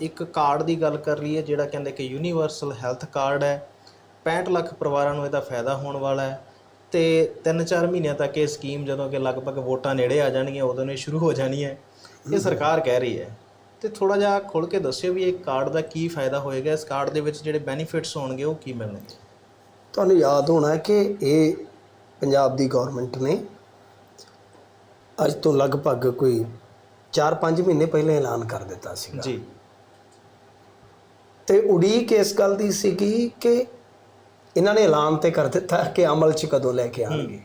ਇੱਕ ਕਾਰਡ ਦੀ ਗੱਲ ਕਰ ਲਈਏ ਜਿਹੜਾ ਕਹਿੰਦੇ ਕਿ ਯੂਨੀਵਰਸਲ ਹੈਲਥ ਕਾਰਡ ਹੈ। 65 ਲੱਖ ਪਰਿਵਾਰਾਂ ਨੂੰ ਇਹਦਾ ਫਾਇਦਾ ਹੋਣ ਵਾਲਾ ਹੈ। ਤੇ 3-4 ਮਹੀਨਿਆਂ ਤੱਕ ਇਹ ਸਕੀਮ ਜਦੋਂ ਕਿ ਲਗਭਗ ਵੋਟਾਂ ਨੇੜੇ ਆ ਜਾਣਗੀਆਂ ਉਦੋਂ ਇਹ ਸ਼ੁਰੂ ਹੋ ਜਾਣੀ ਹੈ। ਇਹ ਸਰਕਾਰ ਕਹਿ ਰਹੀ ਹੈ। ਤੇ ਥੋੜਾ ਜਿਹਾ ਖੁੱਲ ਕੇ ਦੱਸਿਓ ਵੀ ਇਹ ਕਾਰਡ ਦਾ ਕੀ ਫਾਇਦਾ ਹੋਏਗਾ। ਇਸ ਕਾਰਡ ਦੇ ਵਿੱਚ ਜਿਹੜੇ ਬੈਨੀਫਿਟਸ ਹੋਣਗੇ ਉਹ ਕੀ ਮਿਲਣਗੇ? ਤੁਹਾਨੂੰ ਯਾਦ ਹੋਣਾ ਹੈ ਕਿ ਇਹ ਪੰਜਾਬ ਦੀ ਗਵਰਨਮੈਂਟ ਨੇ ਅੱਜ ਤੋਂ ਲਗਭਗ ਕੋਈ 4-5 ਮਹੀਨੇ ਪਹਿਲਾਂ ਐਲਾਨ ਕਰ ਦਿੱਤਾ ਸੀਗਾ। ਜੀ। ਤੇ ਉਡੀਕ ਇਸ ਗੱਲ ਦੀ ਸੀਗੀ ਕਿ ਇਹਨਾਂ ਨੇ ਐਲਾਨ ਤੇ ਕਰ ਦਿੱਤਾ ਕਿ ਅਮਲ 'ਚ ਕਦੋਂ ਲੈ ਕੇ ਆਣਗੇ।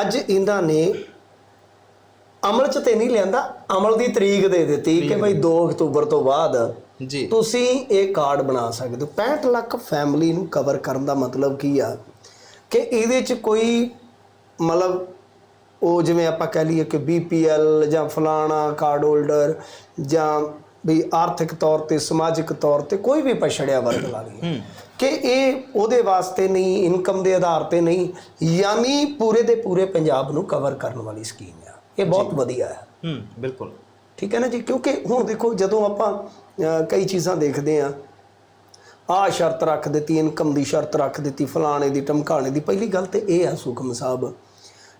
ਅੱਜ ਇਹਨਾਂ ਨੇ ਅਮਲ 'ਚ ਤੇ ਨਹੀਂ ਲਿਆਂਦਾ ਅਮਲ ਦੀ ਤਰੀਕ ਦੇ ਦਿੱਤੀ ਕਿ ਭਾਈ 2 ਅਕਤੂਬਰ ਤੋਂ ਬਾਅਦ ਜੀ। ਤੁਸੀਂ ਇਹ ਕਾਰਡ ਬਣਾ ਸਕਦੇ ਹੋ। 65 ਲੱਖ ਫੈਮਿਲੀ ਨੂੰ ਕਵਰ ਕਰਨ ਦਾ ਮਤਲਬ ਕੀ ਆ? ਕਿ ਇਹਦੇ 'ਚ ਕੋਈ ਮਤਲਬ ਉਹ ਜਿਵੇਂ ਆਪਾਂ ਕਹਿ ਲਈਏ ਕਿ ਬੀਪੀਐਲ ਜਾਂ ਫਲਾਣਾ ਕਾਰਡ ਹੋਲਡਰ ਜਾਂ ਵੀ ਆਰਥਿਕ ਤੌਰ ਤੇ ਸਮਾਜਿਕ ਤੌਰ ਤੇ ਕੋਈ ਵੀ ਪਛੜਿਆ ਵਰਗ ਲਾ ਲਈਏ। ਕਿ ਇਹ ਉਹਦੇ ਵਾਸਤੇ ਨਹੀਂ ਇਨਕਮ ਦੇ ਆਧਾਰ ਤੇ ਨਹੀਂ ਯਾਨੀ ਪੂਰੇ ਦੇ ਪੂਰੇ ਪੰਜਾਬ ਨੂੰ ਕਵਰ ਕਰਨ ਵਾਲੀ ਸਕੀਮ ਆ। ਇਹ ਬਹੁਤ ਵਧੀਆ ਹੈ। ਹੂੰ ਬਿਲਕੁਲ। ਠੀਕ ਹੈ ਨਾ ਜੀ? ਕਿਉਂਕਿ ਹੁਣ ਦੇਖੋ ਜਦੋਂ ਆਪਾਂ ਕਈ ਚੀਜ਼ਾਂ ਦੇਖਦੇ ਆ ਆ ਸ਼ਰਤ ਰੱਖ ਦਿੱਤੀ ਇਨਕਮ ਦੀ ਸ਼ਰਤ ਰੱਖ ਦਿੱਤੀ ਫਲਾਣੇ ਦੀ ਟਮਕਾਣੇ ਦੀ ਪਹਿਲੀ ਗੱਲ ਤੇ ਇਹ ਆ ਸੁਖਮ ਸਾਹਿਬ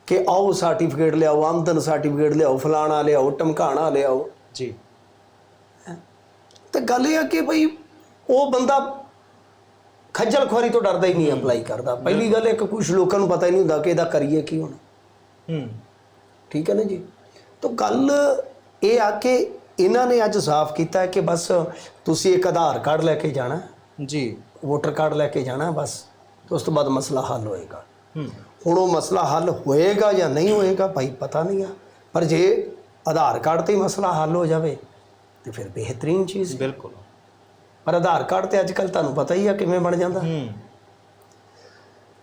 ਕਿ ਆਓ ਸਰਟੀਫਿਕੇਟ ਲਿਆਓ ਆਮਦਨ ਸਰਟੀਫਿਕੇਟ ਲਿਆਓ ਫਲਾਣਾ ਲਿਆਓ ਟਮਕਾਣਾ ਲਿਆਓ। ਜੀ। ਤੇ ਗੱਲ ਇਹ ਆ ਕਿ ਭਈ ਉਹ ਬੰਦਾ ਖੱਜਲ ਖੁਆਰੀ ਤੋਂ ਡਰਦਾ ਹੀ ਨਹੀਂ ਅਪਲਾਈ ਕਰਦਾ। ਪਹਿਲੀ ਗੱਲ ਇੱਕ ਕੁਝ ਲੋਕਾਂ ਨੂੰ ਪਤਾ ਹੀ ਨਹੀਂ ਹੁੰਦਾ ਕਿ ਇਹਦਾ ਕਰੀਏ ਕੀ ਹੁਣ। ਹੂੰ। ਠੀਕ ਹੈ ਨਾ ਜੀ? ਤਾਂ ਗੱਲ ਇਹ ਆ ਕਿ ਇਹਨਾਂ ਨੇ ਅੱਜ ਸਾਫ਼ ਕੀਤਾ ਹੈ ਕਿ ਬਸ ਤੁਸੀਂ ਇੱਕ ਆਧਾਰ ਕਾਰਡ ਲੈ ਕੇ ਜਾਣਾ। ਜੀ। ਵੋਟਰ ਕਾਰਡ ਲੈ ਕੇ ਜਾਣਾ ਬਸ। ਉਸ ਤੋਂ ਬਾਅਦ ਮਸਲਾ ਹੱਲ ਹੋਏਗਾ। ਹੂੰ। ਹੁਣ ਉਹ ਮਸਲਾ ਹੱਲ ਹੋਏਗਾ ਜਾਂ ਨਹੀਂ ਹੋਏਗਾ ਭਾਈ ਪਤਾ ਨਹੀਂ ਆ। ਪਰ ਜੇ ਆਧਾਰ ਕਾਰਡ ਤੇ ਹੀ ਮਸਲਾ ਹੱਲ ਹੋ ਜਾਵੇ ਤੇ ਫਿਰ ਬਿਹਤਰੀਨ ਚੀਜ਼ ਬਿਲਕੁਲ। ਪਰ ਆਧਾਰ ਕਾਰਡ ਤੇ ਅੱਜ ਕੱਲ ਤੁਹਾਨੂੰ ਪਤਾ ਹੀ ਆ ਕਿਵੇਂ ਬਣ ਜਾਂਦਾ। ਹੂੰ।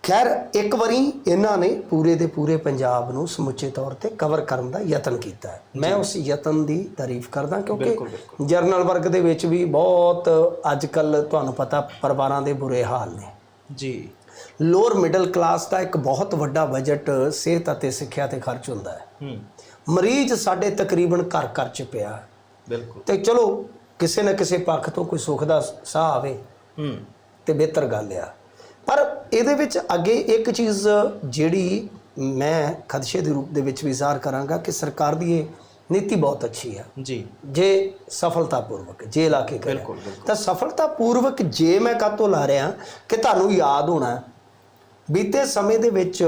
ਖੈਰ ਇੱਕ ਵਾਰੀ ਇਹਨਾਂ ਨੇ ਪੂਰੇ ਦੇ ਪੂਰੇ ਪੰਜਾਬ ਨੂੰ ਸਮੁੱਚੇ ਤੌਰ ਤੇ ਕਵਰ ਕਰਨ ਦਾ ਯਤਨ ਕੀਤਾ ਮੈਂ ਉਸ ਯਤਨ ਦੀ ਤਾਰੀਫ ਕਰਦਾ ਕਿਉਂਕਿ ਜਰਨਲ ਵਰਗ ਦੇ ਵਿੱਚ ਵੀ ਬਹੁਤ ਅੱਜ ਕੱਲ ਤੁਹਾਨੂੰ ਪਤਾ ਪਰਿਵਾਰਾਂ ਦੇ ਬੁਰੇ ਹਾਲ ਨੇ। ਜੀ। ਲੋਅਰ ਮਿਡਲ ਕਲਾਸ ਦਾ ਇੱਕ ਬਹੁਤ ਵੱਡਾ ਬਜਟ ਸਿਹਤ ਅਤੇ ਸਿੱਖਿਆ ਤੇ ਖਰਚ ਹੁੰਦਾ ਹੈ। ਹੂੰ। ਮਰੀਜ਼ ਸਾਡੇ ਤਕਰੀਬਨ ਘਰ ਘਰ ਚ ਪਿਆ। ਬਿਲਕੁਲ। ਤੇ ਚਲੋ ਕਿਸੇ ਨਾ ਕਿਸੇ ਪੱਖ ਤੋਂ ਕੋਈ ਸੁੱਖ ਦਾ ਸਾਹ ਆਵੇ ਹੂੰ। ਤੇ ਬਿਹਤਰ ਗੱਲ ਆ। ਪਰ ਇਹਦੇ ਵਿੱਚ ਅੱਗੇ ਇੱਕ ਚੀਜ਼ ਜਿਹੜੀ ਮੈਂ ਖਦਸ਼ੇ ਦੇ ਰੂਪ ਦੇ ਵਿੱਚ ਵੀ ਜ਼ਾਹਰ ਕਰਾਂਗਾ ਕਿ ਸਰਕਾਰ ਦੀ ਇਹ ਨੀਤੀ ਬਹੁਤ ਅੱਛੀ ਆ। ਜੀ। ਜੇ ਸਫਲਤਾਪੂਰਵਕ ਜੇ ਲਾ ਕੇ ਕਰੇ। ਤਾਂ ਸਫਲਤਾਪੂਰਵਕ ਜੇ ਮੈਂ ਕਾਤੋਂ ਲਾ ਰਿਹਾ ਕਿ ਤੁਹਾਨੂੰ ਯਾਦ ਹੋਣਾ ਬੀਤੇ ਸਮੇਂ ਦੇ ਵਿੱਚ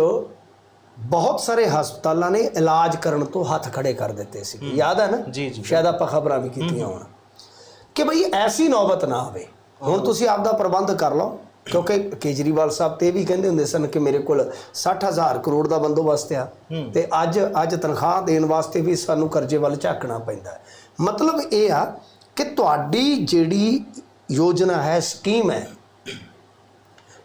ਬਹੁਤ ਸਾਰੇ ਹਸਪਤਾਲਾਂ ਨੇ ਇਲਾਜ ਕਰਨ ਤੋਂ ਹੱਥ ਖੜੇ ਕਰ ਦਿੱਤੇ ਸੀ। ਯਾਦ ਹੈ ਨਾ? ਜੀ, ਜੀ, ਸ਼ਾਇਦ ਆਪਾਂ ਖਬਰਾਂ ਵੀ ਕੀਤੀਆਂ ਹੋਣ। ਕਿ ਭਈ ਐਸੀ ਨੌਬਤ ਨਾ ਆਵੇ। ਹੁਣ ਤੁਸੀਂ ਆਪਦਾ ਪ੍ਰਬੰਧ ਕਰ ਲਓ ਕਿਉਂਕਿ ਕੇਜਰੀਵਾਲ ਸਾਹਿਬ ਤੇ ਇਹ ਵੀ ਕਹਿੰਦੇ ਹੁੰਦੇ ਸਨ ਕਿ ਮੇਰੇ ਕੋਲ 60000 ਕਰੋੜ ਦਾ ਬੰਦੋਬਸਤ ਆ ਤੇ ਅੱਜ ਅੱਜ ਤਨਖਾਹ ਦੇਣ ਵਾਸਤੇ ਵੀ ਸਾਨੂੰ ਕਰਜ਼ੇ ਵੱਲ ਝਾਕਣਾ ਪੈਂਦਾ। ਮਤਲਬ ਇਹ ਆ ਕਿ ਤੁਹਾਡੀ ਜਿਹੜੀ ਯੋਜਨਾ ਹੈ ਸਕੀਮ ਹੈ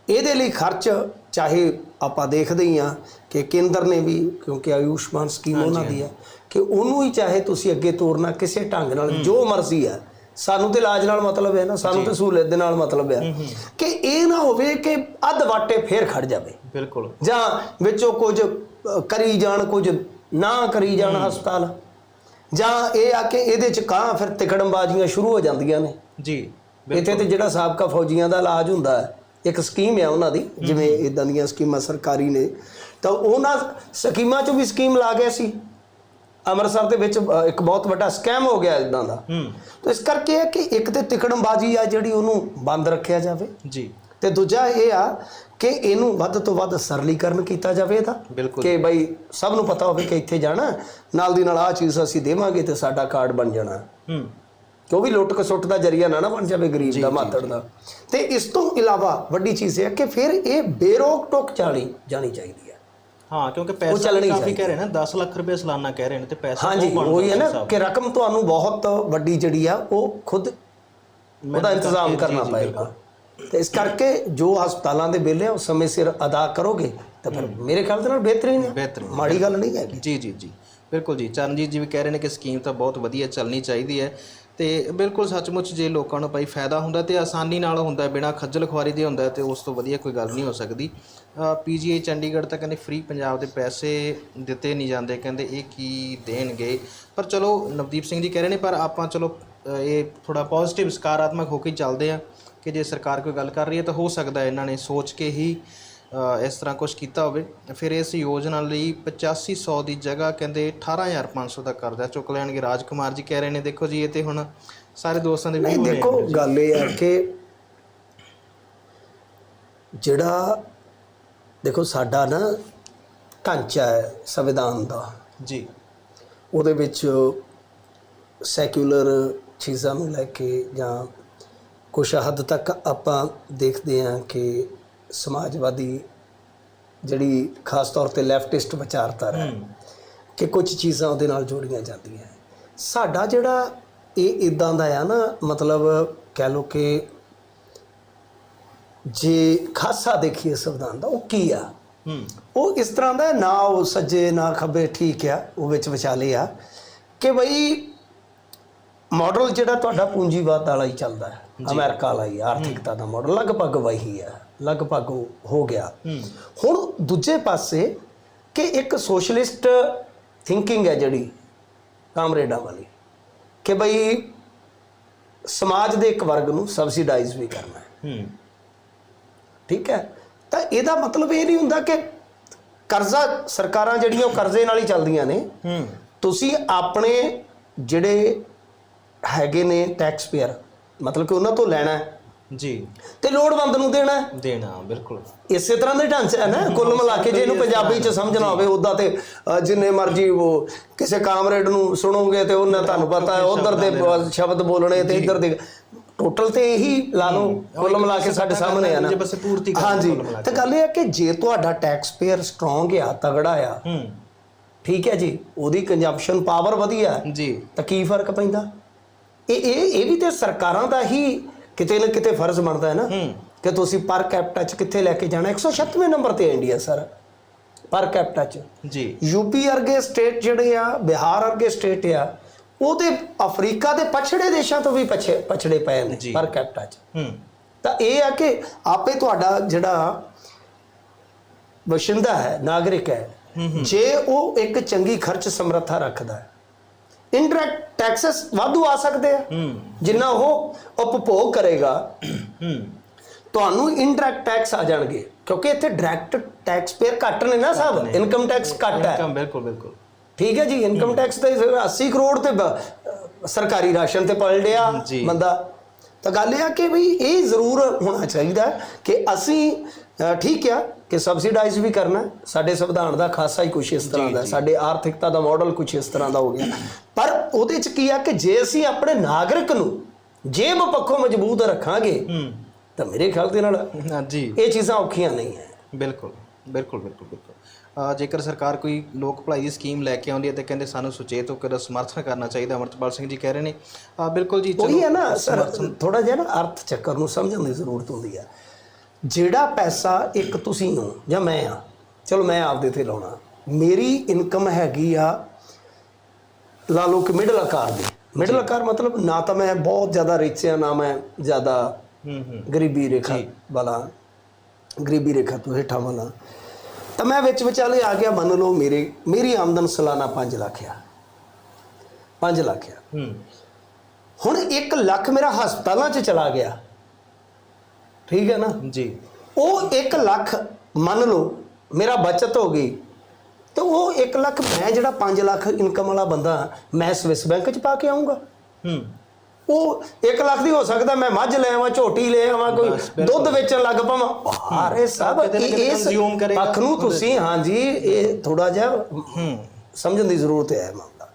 ਇਹਦੇ ਲਈ ਖਰਚ ਚਾਹੇ ਆਪਾਂ ਦੇਖਦੇ ਹੀ ਆ ਕਿ ਕੇਂਦਰ ਨੇ ਵੀ ਕਿਉਂਕਿ ਆਯੁਸ਼ਮਾਨ ਸਕੀਮ ਉਹਨਾਂ ਦੀ ਹੈ ਕਿ ਉਹਨੂੰ ਹੀ ਚਾਹੇ ਤੁਸੀਂ ਅੱਗੇ ਤੋਰਨਾ ਕਿਸੇ ਢੰਗ ਨਾਲ ਜੋ ਮਰਜ਼ੀ ਹੈ। ਸਾਨੂੰ ਤੇ ਇਲਾਜ ਨਾਲ ਮਤਲਬ ਹੈ ਨਾ ਸਾਨੂੰ ਤੇ ਸਹੂਲਤ ਦੇ ਨਾਲ ਮਤਲਬ ਹੈ। ਕਿ ਇਹ ਨਾ ਹੋਵੇ ਕਿ ਅੱਧ ਵਾਟੇ ਫੇਰ ਖੜ ਜਾਵੇ। ਬਿਲਕੁਲ। ਜਾਂ ਵਿੱਚੋਂ ਕੁਝ ਕਰੀ ਜਾਣ ਕੁਝ ਨਾ ਕਰੀ ਜਾਣ ਹਸਪਤਾਲ। ਜਾਂ ਇਹ ਆ ਕਿ ਇਹਦੇ ਚ ਕਾਂ ਫਿਰ ਤਿਕੜਮਬਾਜ਼ੀਆਂ ਸ਼ੁਰੂ ਹੋ ਜਾਂਦੀਆਂ ਨੇ। ਜੀ ਇੱਥੇ ਤੇ ਜਿਹੜਾ ਸਾਬਕਾ ਫੌਜੀਆਂ ਦਾ ਇਲਾਜ ਹੁੰਦਾ ਹੈ ਇੱਕ ਸਕੀਮ ਹੈ ਉਹਨਾਂ ਦੀ ਜਿਵੇਂ ਇਦਾਂ ਦੀਆਂ ਸਕੀਮਾਂ ਸਰਕਾਰੀ ਨੇ। ਤਾਂ ਉਹਨਾਂ ਸਕੀਮਾਂ ਚੋਂ ਵੀ ਸਕੀਮ ਲਾ ਗਿਆ ਸੀ। ਅੰਮ੍ਰਿਤਸਰ ਦੇ ਵਿੱਚ ਇੱਕ ਬਹੁਤ ਵੱਡਾ ਸਕੈਮ ਹੋ ਗਿਆ ਇਦਾਂ ਦਾ। ਹੂੰ। ਤਾਂ ਇਸ ਕਰਕੇ ਇਹ ਕਿ ਇੱਕ ਤੇ ਤਿਕੜਮਬਾਜ਼ੀ ਆ ਜਿਹੜੀ ਉਹਨੂੰ ਬੰਦ ਰੱਖਿਆ ਜਾਵੇ। ਜੀ। ਤੇ ਦੂਜਾ ਇਹ ਆ ਕਿ ਇਹਨੂੰ ਵੱਧ ਤੋਂ ਵੱਧ ਸਰਲੀਕਰਨ ਕੀਤਾ ਜਾਵੇ ਇਹਦਾ। ਕਿ ਬਈ ਸਭ ਨੂੰ ਪਤਾ ਹੋਵੇ ਕਿ ਇੱਥੇ ਜਾਣਾ ਨਾਲ ਦੀ ਨਾਲ ਆ ਚੀਜ਼ ਅਸੀਂ ਦੇਵਾਂਗੇ ਤੇ ਸਾਡਾ ਕਾਰਡ ਬਣ ਜਾਣਾ। ਹੂੰ। ਕਿ ਉਹ ਵੀ ਲੁੱਟ ਕਸੁੱਟ ਦਾ ਜਰੀਆ ਨਾ ਨਾ ਬਣ ਜਾਵੇ ਗਰੀਬ ਦਾ ਮਾਤੜ ਦਾ। ਤੇ ਇਸ ਤੋਂ ਇਲਾਵਾ ਵੱਡੀ ਚੀਜ਼ ਇਹ ਹੈ ਕਿ ਫਿਰ ਇਹ ਬੇਰੋਕ ਟੋਕ ਜਾਣੀ ਜਾਣੀ ਚਾਹੀਦੀ ਹੈ। ਹਾਂ ਕਿਉਂਕਿ ਪੈਸਾ ਕਾਫੀ ਕਹਿ ਰਹੇ ਨੇ 10 ਲੱਖ ਰੁਪਏ ਸਾਲਾਨਾ ਕਹਿ ਰਹੇ ਨੇ ਤੇ ਪੈਸਾ ਹਾਂਜੀ ਉਹ ਹੈ ਨਾ ਕਿ ਰਕਮ ਤੁਹਾਨੂੰ ਬਹੁਤ ਵੱਡੀ ਜਿਹੜੀ ਆ ਉਹ ਖੁਦ ਉਹਦਾ ਇੰਤਜ਼ਾਮ ਕਰਨਾ ਪਏਗਾ। ਤੇ ਇਸ ਕਰਕੇ ਜੋ ਹਸਪਤਾਲਾਂ ਦੇ ਬਿੱਲ ਆ ਉਹ ਸਮੇਂ ਸਿਰ ਅਦਾ ਕਰੋਗੇ ਤਾਂ ਫਿਰ ਮੇਰੇ ਖਿਆਲ ਦੇ ਨਾਲ ਬਿਹਤਰੀਨ ਹੈ ਬਿਹਤਰੀਨ ਮਾੜੀ ਗੱਲ ਨਹੀਂ ਹੈਗੀ। ਜੀ ਜੀ ਜੀ। ਬਿਲਕੁਲ ਜੀ। ਚਰਨਜੀਤ ਜੀ ਵੀ ਕਹਿ ਰਹੇ ਨੇ ਕਿ ਸਕੀਮ ਤਾਂ ਬਹੁਤ ਵਧੀਆ ਚੱਲਣੀ ਚਾਹੀਦੀ ਹੈ। ਤੇ ਬਿਲਕੁਲ ਸੱਚਮੁੱਚ ਜੇ ਲੋਕਾਂ ਨੂੰ ਭਾਈ ਫਾਇਦਾ ਹੁੰਦਾ ਤੇ ਆਸਾਨੀ ਨਾਲ ਹੁੰਦਾ ਬਿਨਾ ਖੱਜਲ ਖੁਆਰੀ ਦੇ ਹੁੰਦਾ ਤੇ ਉਸ ਤੋਂ ਵਧੀਆ ਕੋਈ ਗੱਲ ਨਹੀਂ ਹੋ ਸਕਦੀ। ਪੀਜੀਆਈ ਚੰਡੀਗੜ੍ਹ ਤਾਂ ਕਹਿੰਦੇ ਫ੍ਰੀ ਪੰਜਾਬ ਦੇ ਪੈਸੇ ਦਿੱਤੇ ਨਹੀਂ ਜਾਂਦੇ, ਕਹਿੰਦੇ ਇਹ ਕੀ ਦੇਣਗੇ? ਪਰ ਚਲੋ, ਨਵਦੀਪ ਸਿੰਘ ਜੀ ਕਹਿ ਰਹੇ ਨੇ, ਪਰ ਆਪਾਂ ਚਲੋ ਇਹ ਥੋੜਾ ਪੋਜ਼ਿਟਿਵ ਸਕਾਰਾਤਮਕ ਹੋ ਕੇ ਚੱਲਦੇ ਆ ਕਿ ਜੇ ਸਰਕਾਰ ਕੋਈ ਗੱਲ ਕਰ ਰਹੀ ਹੈ ਤਾਂ ਹੋ ਸਕਦਾ ਇਹਨਾਂ ਨੇ ਸੋਚ ਕੇ ਹੀ ਇਸ ਤਰ੍ਹਾਂ ਕੁਝ ਕੀਤਾ ਹੋਵੇ ਫਿਰ ਇਸ ਯੋਜਨਾ ਲਈ 8500 ਦੀ ਜਗ੍ਹਾ ਕਹਿੰਦੇ 18500 ਦਾ ਕਰਜ਼ਾ ਚੁੱਕ ਲੈਣਗੇ ਰਾਜਕੁਮਾਰ ਜੀ ਕਹਿ ਰਹੇ ਨੇ ਦੇਖੋ ਜੀ ਇਹ ਤੇ ਹੁਣ ਸਾਰੇ ਦੋਸਤਾਂ ਦੇ ਨੇ। ਦੇਖੋ ਗੱਲ ਇਹ ਹੈ ਕਿ ਜਿਹੜਾ ਦੇਖੋ ਸਾਡਾ ਨਾ ਢਾਂਚਾ ਹੈ ਸੰਵਿਧਾਨ ਦਾ ਜੀ ਉਹਦੇ ਵਿੱਚ ਸੈਕੂਲਰ ਚੀਜ਼ਾਂ ਨੂੰ ਲੈ ਕੇ ਜਾਂ ਕੁਛ ਹੱਦ ਤੱਕ ਆਪਾਂ ਦੇਖਦੇ ਹਾਂ ਕਿ ਸਮਾਜਵਾਦੀ ਜਿਹੜੀ ਖਾਸ ਤੌਰ ਤੇ ਲੈਫਟਿਸਟ ਵਿਚਾਰਧਾਰਾ ਹੈ ਕਿ ਕੁਝ ਚੀਜ਼ਾਂ ਉਹਦੇ ਨਾਲ ਜੋੜੀਆਂ ਜਾਂਦੀਆਂ ਸਾਡਾ ਜਿਹੜਾ ਇਹ ਇਦਾਂ ਦਾ ਆ ਨਾ ਮਤਲਬ ਕਹਿ ਲਓ ਕਿ ਜੇ ਖਾਸਾ ਦੇਖੀਏ ਸੰਵਿਧਾਨ ਦਾ ਉਹ ਕੀ ਆ? ਉਹ ਇਸ ਤਰ੍ਹਾਂ ਦਾ ਨਾ ਉਹ ਸੱਜੇ ਨਾ ਖੱਬੇ ਠੀਕ ਆ ਉਹ ਵਿੱਚ ਵਿਚਾਲੇ ਆ ਕਿ ਬਈ ਮਾਡਲ ਜਿਹੜਾ ਤੁਹਾਡਾ ਪੂੰਜੀਵਾਦ ਵਾਲਾ ਹੀ ਚੱਲਦਾ ਹੈ ਅਮਰੀਕਾ ਵਾਲਾ ਹੀ ਆਰਥਿਕਤਾ ਦਾ ਮਾਡਲ ਲਗਭਗ ਵਹੀ ਹੈ ਲਗਭਗ ਹੋ ਗਿਆ। ਹੁਣ ਦੂਜੇ ਪਾਸੇ ਕਿ ਇੱਕ ਸੋਸ਼ਲਿਸਟ ਥਿੰਕਿੰਗ ਹੈ ਜਿਹੜੀ ਕਾਮਰੇਡਾਂ ਵਾਲੀ ਕਿ ਬਈ ਸਮਾਜ ਦੇ ਇੱਕ ਵਰਗ ਨੂੰ ਸਬਸਿਡਾਈਜ਼ ਵੀ ਕਰਨਾ ਹੈ। ਠੀਕ ਹੈ? ਤਾਂ ਇਹਦਾ ਮਤਲਬ ਇਹ ਨਹੀਂ ਹੁੰਦਾ ਕਿ ਕਰਜ਼ਾ ਸਰਕਾਰਾਂ ਜਿਹੜੀਆਂ ਉਹ ਕਰਜ਼ੇ ਨਾਲ ਹੀ ਚੱਲਦੀਆਂ ਨੇ। ਤੁਸੀਂ ਆਪਣੇ ਜਿਹੜੇ ਹੈਗੇ ਨੇ ਟੈਕਸ ਪੇਅਰ ਮਤਲਬ ਕਿ ਉਹਨਾਂ ਤੋਂ ਲੈਣਾ ਹੈ। ਜੀ। ਤੇ ਲੋੜਵੰਦ ਨੂੰ ਦੇਣਾ ਹੈ। ਦੇਣਾ ਬਿਲਕੁਲ। ਇਸੇ ਤਰ੍ਹਾਂ ਦਾ ਹੀ ਢਾਂਚਾ ਹੈ ਨਾ ਕੁੱਲ ਮਿਲਾ ਕੇ ਜੇ ਇਹਨੂੰ ਪੰਜਾਬੀ ਚ ਸਮਝਣਾ ਹੋਵੇ ਉਦਾਂ ਤੇ ਅ, ਜਿੰਨੇ ਮਰਜ਼ੀ ਉਹ ਕਿਸੇ ਕਾਮਰੇਡ ਨੂੰ ਸੁਣੋਗੇ ਤੇ ਉਹਨਾਂ ਤੁਹਾਨੂੰ ਪਤਾ ਹੈ ਉਧਰ ਦੇ ਬ- ਸ਼ਬਦ ਬੋਲਣੇ ਤੇ ਇੱਧਰ ਦੇ ਟੋਟਲ ਤੇ ਇਹੀ ਲਾ ਲਓ ਕੁੱਲ ਮਿਲਾ ਕੇ ਸਾਡੇ ਸਾਹਮਣੇ ਆ ਨਾ। ਜੇ ਬਸ ਪੂਰਤੀ ਕਰਨੀ ਹਾਂਜੀ। ਕੁੱਲ ਮਿਲਾ ਤੇ ਗੱਲ ਇਹ ਹੈ ਕਿ ਜੇ ਤੁਹਾਡਾ ਟੈਕਸ ਪੇਅਰ ਸਟਰੋਂਗ ਆ ਤਗੜਾ ਆ ਹੂੰ। ਠੀਕ ਹੈ ਜੀ ਉਹਦੀ ਕੰਜ਼ੰਪਸ਼ਨ ਪਾਵਰ ਵਧੀਆ ਹੈ, ਜੀ। ਤਾਂ ਕੀ ਫ਼ਰਕ ਪੈਂਦਾ? ਇਹ ਇਹ ਇਹ ਵੀ ਤੇ ਸਰਕਾਰਾਂ ਦਾ ਹੀ ਕਿਤੇ ਨਾ ਕਿਤੇ ਫਰਜ਼ ਬਣਦਾ ਹੈ ਨਾ ਕਿ ਤੁਸੀਂ ਪਰ ਕੈਪਟਾ ਚ ਕਿੱਥੇ ਲੈ ਕੇ ਜਾਣਾ? 136ਵੇਂ ਨੰਬਰ ਤੇ ਇੰਡੀਆ ਸਰ ਪਰ ਕੈਪਟਾ ਚ। ਜੀ। ਯੂਪੀ ਵਰਗੇ ਸਟੇਟ ਜਿਹੜੇ ਆ ਬਿਹਾਰ ਵਰਗੇ ਸਟੇਟ ਆ ਉਹਦੇ ਅਫਰੀਕਾ ਦੇ ਪਛੜੇ ਦੇਸ਼ਾਂ ਤੋਂ ਵੀ ਪਛੇ ਪਛੜੇ ਪਏ ਨੇ। ਪਰ ਕੈਪਟਾ ਚ। ਹੂੰ। ਤਾਂ ਇਹ ਆ ਕਿ ਆਪੇ ਤੁਹਾਡਾ ਜਿਹੜਾ ਵਸ਼ਿੰਦਾ ਹੈ ਨਾਗਰਿਕ ਹੈ। ਜੇ ਉਹ ਇੱਕ ਚੰਗੀ ਖਰਚ ਸਮਰੱਥਾ ਰੱਖਦਾ ਹੈ ਇਨਡਾਇਰੈਕਟ ਟੈਕਸਸ ਵਾਧੂ ਆ ਸਕਦੇ ਆ। ਜਿੰਨਾ ਉਹ ਉਪਭੋਗ ਕਰੇਗਾ। ਤੁਹਾਨੂੰ ਇਨਡਾਇਰੈਕਟ ਟੈਕਸ ਆ ਜਾਣਗੇ। ਕਿਉਂਕਿ ਇੱਥੇ ਡਾਇਰੈਕਟ ਟੈਕਸ ਪੇਅਰ ਘੱਟ ਨੇ ਨਾ ਸਭ ਇਨਕਮ ਟੈਕਸ ਘੱਟ ਹੈ। ਇਨਕਮ ਬਿਲਕੁਲ ਬਿਲਕੁਲ। ਠੀਕ ਹੈ ਜੀ ਇਨਕਮ ਟੈਕਸ ਤੇ 80 ਕਰੋੜ ਤੇ ਸਰਕਾਰੀ ਰਾਸ਼ਨ ਤੇ ਪਲਟਿਆ ਜੀ। ਬੰਦਾ ਤਾਂ ਗੱਲ ਇਹ ਆ ਕਿ ਵੀ ਇਹ ਜ਼ਰੂਰ ਹੋਣਾ ਚਾਹੀਦਾ ਕਿ ਅਸੀਂ ਠੀਕ ਆ ਕਿ ਸਬਸਿਡਾਈਜ਼ ਵੀ ਕਰਨਾ। ਸਾਡੇ ਸੰਵਿਧਾਨ ਦਾ ਖਾਸਾ ਹੀ ਕੁਛ ਇਸ ਤਰ੍ਹਾਂ ਦਾ। ਸਾਡੇ ਆਰਥਿਕਤਾ ਦਾ ਮਾਡਲ ਕੁਛ ਇਸ ਤਰ੍ਹਾਂ ਦਾ ਹੋ ਗਿਆ। ਪਰ ਉਹਦੇ ਚ ਕੀ ਆ ਕਿ ਜੇ ਅਸੀਂ ਆਪਣੇ ਨਾਗਰਿਕ ਨੂੰ ਜੇਬ ਪੱਖੋਂ ਮਜ਼ਬੂਤ ਰੱਖਾਂਗੇ ਤਾਂ ਮੇਰੇ ਖਿਆਲ ਦੇ ਨਾਲ ਇਹ ਚੀਜ਼ਾਂ ਔਖੀਆਂ ਨਹੀਂ ਹੈ। ਬਿਲਕੁਲ। ਬਿਲਕੁਲ ਬਿਲਕੁਲ ਬਿਲਕੁਲ। ਜੇਕਰ ਸਰਕਾਰ ਕੋਈ ਲੋਕ ਭਲਾਈ ਦੀ ਸਕੀਮ ਲੈ ਕੇ ਆਉਂਦੀ ਹੈ ਤੇ ਕਹਿੰਦੇ ਸਾਨੂੰ ਸੁਚੇਤ ਹੋ ਕੇ ਉਹਦਾ ਸਮਰਥਨ ਕਰਨਾ ਚਾਹੀਦਾ ਅਮਰਤਪਾਲ ਸਿੰਘ ਜੀ ਕਹਿ ਰਹੇ ਨੇ ਬਿਲਕੁਲ ਜੀ ਉਹੀ ਹੈ ਨਾ ਸਰ ਥੋੜਾ ਜਿਹਾ ਨਾ ਅਰਥ ਚੱਕਰ ਨੂੰ ਸਮਝਣ ਦੀ ਜ਼ਰੂਰਤ ਹੁੰਦੀ ਹੈ। ਜਿਹੜਾ ਪੈਸਾ ਇੱਕ ਤੁਸੀਂ ਹੋ ਜਾਂ ਮੈਂ ਆ ਚਲੋ ਮੈਂ ਆਪਦੇ ਤੇ ਲਾਉਣਾ। ਮੇਰੀ ਇਨਕਮ ਹੈਗੀ ਆ ਲਾ ਲਓ ਕਿ ਮਿਡਲ ਆਕਾਰ ਦੀ। ਮਿਡਲ ਆਕਾਰ ਮਤਲਬ ਨਾ ਤਾਂ ਮੈਂ ਬਹੁਤ ਜ਼ਿਆਦਾ ਰਿਚ ਆ ਨਾ ਮੈਂ ਜ਼ਿਆਦਾ ਹੂੰ ਹੂੰ। ਗਰੀਬੀ ਰੇਖਾ ਵਾਲਾ ਗਰੀਬੀ ਰੇਖਾ ਤੋਂ ਹੇਠਾਂ ਵਾਲਾ। ਤਾਂ ਮੈਂ ਵਿੱਚ ਵਿਚਾਲੇ ਆ ਗਿਆ ਮੰਨ ਲਓ ਮੇਰੇ ਮੇਰੀ ਆਮਦਨ ਸਾਲਾਨਾ 5 ਲੱਖ ਆ। 5 ਲੱਖ ਆ। ਹੂੰ। ਹੁਣ 1 ਲੱਖ ਮੇਰਾ ਹਸਪਤਾਲਾਂ 'ਚ ਚਲਾ ਗਿਆ। ਠੀਕ ਹੈ ਨਾ? ਜੀ। ਉਹ 1 ਲੱਖ ਮੰਨ ਲਓ ਮੇਰਾ ਬਚਤ ਹੋ ਗਈ ਤੇ ਉਹ 1 ਲੱਖ ਮੈਂ ਜਿਹੜਾ 5 ਲੱਖ ਇਨਕਮ ਵਾਲਾ ਬੰਦਾ ਮੈਂ ਸਵਿਸ ਬੈਂਕ 'ਚ ਪਾ ਕੇ ਆਉਂਗਾ ਹੂੰ। ਉਹ 1 ਲੱਖ ਦੀ ਹੋ ਸਕਦਾ ਮੈਂ ਮੱਝ ਲੈ ਆਵਾਂ ਝੋਟੀ ਲੈ ਆਵਾਂ ਕੋਈ ਦੁੱਧ ਵੇਚਣ ਲੱਗ ਪਵਾਂ। ਹਾਰੇ ਕਿਤੇ ਇਸ। ਪੱਖ ਨੂੰ ਤੁਸੀਂ ਹਾਂਜੀ ਇਹ ਥੋੜਾ ਜਿਹਾ ਸਮਝਣ ਦੀ ਜ਼ਰੂਰਤ ਹੈ ਮਾਂ।